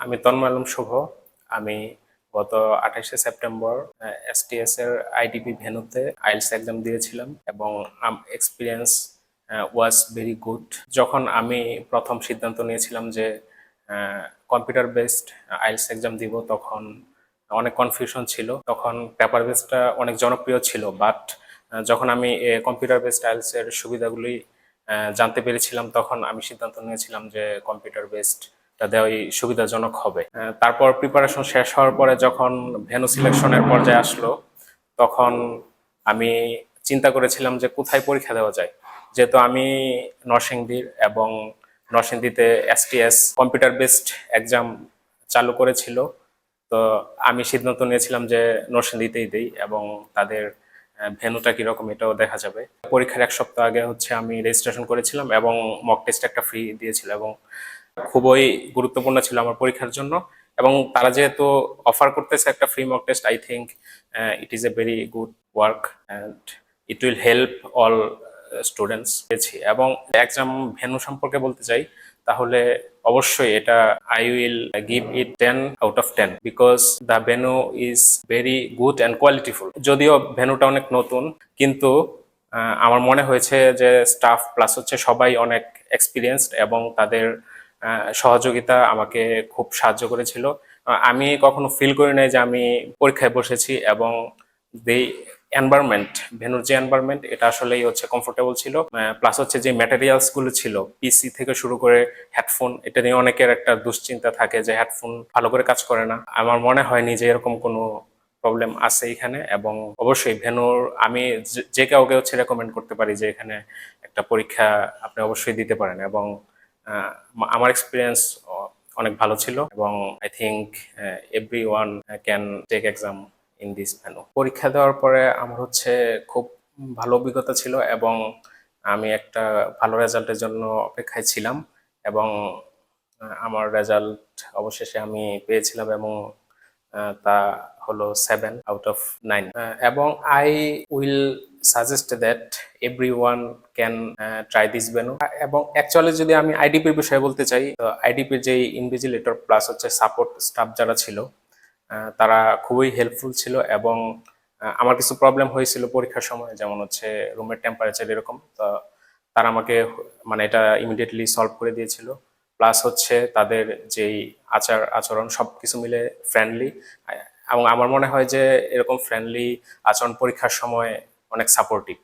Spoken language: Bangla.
আমি তন্ময় আলম শুভ। আমি গত আঠাশে সেপ্টেম্বর এসটিএস এর আইডিপি ভেনুতে আইএলস এক্সাম দিয়েছিলাম এবং এক্সপিরিয়েন্স ওয়াজ ভেরি গুড যখন আমি প্রথম সিদ্ধান্ত নিয়েছিলাম যে কম্পিউটার বেসড আইএলস এক্সাম দিব, তখন অনেক কনফিউশন ছিল। তখন পেপার বেসটা অনেক জনপ্রিয় ছিল বাট যখন আমি কম্পিউটার বেসড আইএলস এর সুবিধাগুলি জানতে পেরেছিলাম, তখন আমি সিদ্ধান্ত নিয়েছিলাম যে কম্পিউটার বেসড টা দেওয়াই সুবিধাজনক হবে। তারপর প্রিপারেশন শেষ হওয়ার পরে যখন ভেনু সিলেকশনের পর্যায়ে আসলো, তখন আমি চিন্তা করেছিলাম যে কোথায় পরীক্ষা দেওয়া যায়। যেহেতু আমি নরসিংদীর এবং নরসিংদীতে এসটিএস কম্পিউটার বেসড এক্সাম চালু করেছিল, তো আমি সিদ্ধান্ত নিয়েছিলাম যে নরসিংদীতেই দিই এবং তাদের ভেনুটা কীরকম এটাও দেখা যাবে। পরীক্ষার এক সপ্তাহ আগে হচ্ছে আমি রেজিস্ট্রেশন করেছিলাম এবং মক টেস্ট একটা ফ্রি দিয়েছিল এবং খুবই গুরুত্বপূর্ণ ছিল আমার পরীক্ষার জন্য এবং তারা যেহেতু অফার করতেছে একটা free mock test I think it is a very good work and it will help all students পেয়েছি এবং এক্সাম ভেন্যু সম্পর্কে বলতে চাই, তাহলে অবশ্যই এটা I will give it ten out of ten because the venue is very good and qualityful যদিও ভেনুটা অনেক নতুন, কিন্তু আমার মনে হয়েছে যে স্টাফ প্লাস হচ্ছে সবাই অনেক এক্সপিরিয়েন্সড এবং তাদের সহযোগিতা আমাকে খুব সাহায্য করেছিল। আমি কখনো ফিল করি নাই যে আমি পরীক্ষায় বসেছি এবং দি এনভায়রনমেন্ট ভেনুর যে এনভায়রনমেন্ট এটা আসলেই হচ্ছে কমফোর্টেবল ছিল। প্লাস হচ্ছে যে ম্যাটেরিয়ালসগুলো ছিল পিসি থেকে শুরু করে হেডফোন এটা নিয়ে অনেকের একটা দুশ্চিন্তা থাকে যে হেডফোন ভালো করে কাজ করে না। আমার মনে হয়নি যে এরকম কোনো প্রবলেম আছে এখানে এবং অবশ্যই ভেনুর, আমি যে- কাউকে হচ্ছে রেকমেন্ড করতে পারি যে এখানে একটা পরীক্ষা আপনি অবশ্যই দিতে পারেন এবং আমার এক্সপিরিয়েন্স অনেক ভালো ছিল এবং I think everyone can take exam in this venue পরীক্ষা দেওয়ার পরে আমার হচ্ছে খুব ভালো অভিজ্ঞতা ছিল এবং আমি একটা ভালো রেজাল্টের জন্য অপেক্ষায় ছিলাম এবং আমার রেজাল্ট অবশেষে আমি পেয়েছিলাম এবং তা হলো সেভেন আউট অফ নাইন এবং I will suggest that everyone can try this venue এবং অ্যাকচুয়ালি যদি আমি আইডিপির বিষয়ে বলতে চাই, তো আইডিপির যে ইনভিজিলেটর প্লাস হচ্ছে সাপোর্ট স্টাফ যারা ছিল তারা খুবই হেল্পফুল ছিল এবং আমার কিছু প্রবলেম হয়েছিল পরীক্ষার সময়, যেমন হচ্ছে রুমের টেম্পারেচার এরকম, তো তারা আমাকে মানে এটা ইমিডিয়েটলি সলভ করে দিয়েছিল। প্লাস হচ্ছে তাদের যেই আচার, আচরণ সব কিছু মিলে ফ্রেন্ডলি এবং আমার মনে হয় যে এরকম ফ্রেন্ডলি আচরণ পরীক্ষার সময় অনেক সাপোর্টিভ